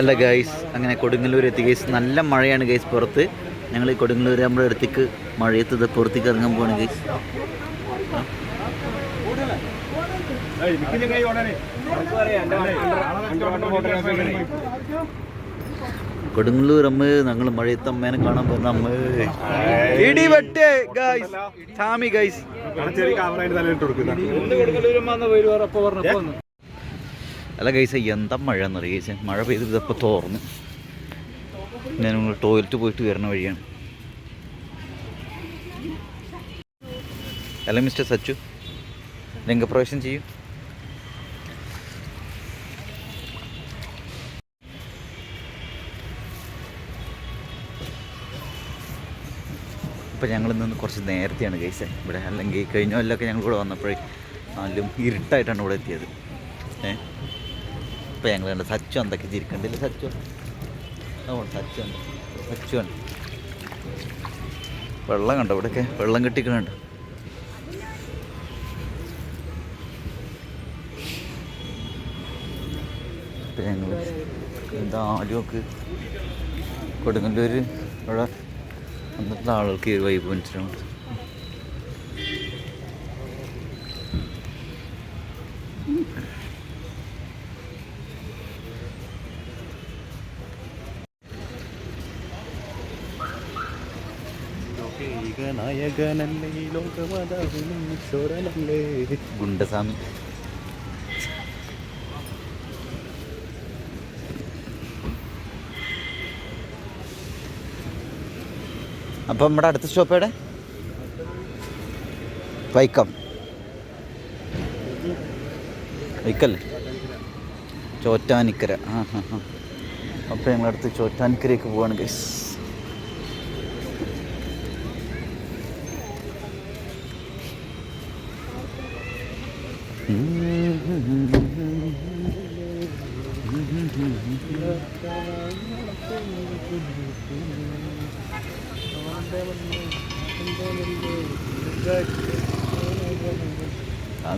അല്ല ഗൈസ് അങ്ങനെ കൊടുങ്ങല്ലൂർ എത്തി ഗൈസ് നല്ല മഴയാണ് ഗൈസ് പുറത്ത്. ഞങ്ങൾ ഈ കൊടുങ്ങല്ലൂർ നമ്മുടെ അടുത്തേക്ക് മഴയത്ത് ഇത് പുറത്തേക്ക് ഇറങ്ങാൻ പോവാണ് ഗൈസ് കൊടുങ്ങല്ലൂർ അമ്മ ഞങ്ങൾ മഴയത്ത് അമ്മേനെ കാണാൻ പോകുന്ന അമ്മ. ഇടിവെട്ട് ഗൈസ് ഗൈസ് ചെറിയ ക്യാമറ തലയിട്ട് കൊടുക്കുന്ന. അല്ല കൈസ എന്താ മഴ എന്നറിയ ഗൈസ് മഴ പെയ്ത് ഇതപ്പോൾ തോർന്ന്. ഞാൻ നിങ്ങൾ ടോയ്ലറ്റ് പോയിട്ട് വരുന്ന വഴിയാണ്. അല്ല മിസ്റ്റർ സച്ചു രംഗപ്രവേശം ചെയ്യൂ. ഇപ്പം ഞങ്ങൾ നിന്ന് കുറച്ച് നേരത്തെയാണ് ഗൈസ് ഇവിടെ അല്ലെങ്കിൽ കഴിഞ്ഞ കൊല്ലമൊക്കെ ഞങ്ങൾ ഇവിടെ വന്നപ്പോഴേ നാലും ഇരുട്ടായിട്ടാണ് ഇവിടെ എത്തിയത്. ഏ? ഇപ്പം ഞങ്ങൾ കണ്ട്? സച്ചു എന്തൊക്കെ ചിരിക്കണ്ടില്ല സച്ചു? ഓ സച്ചു ഉണ്ട്. സച്ചു വെള്ളം കണ്ടോ ഇവിടെയൊക്കെ? വെള്ളം കിട്ടിക്കണുണ്ട്. ഇപ്പം ഞങ്ങൾ എന്താ ആലുമൊക്കെ കൊടുങ്ങല്ലൂർ ഇവിടെ അന്നത്തെ ആളുകൾക്ക് ഈ വൈബ് മനസ്സിലാവുന്നുണ്ട്. നായകനല്ലേ ഈ ലോകമാതാവിനും ഗുണ്ടസ്വാമി. അപ്പം നമ്മുടെ അടുത്ത സ്റ്റോപ്പ് എവിടെ? വൈക്കം. വൈക്കല്ലേ? ചോറ്റാനിക്കര. ആ ഹാ ഹാ അപ്പോൾ ഞങ്ങളടുത്ത് ചോറ്റാനിക്കരയ്ക്ക് പോവാണ് ഗൈസ് Tạm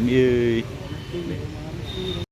you.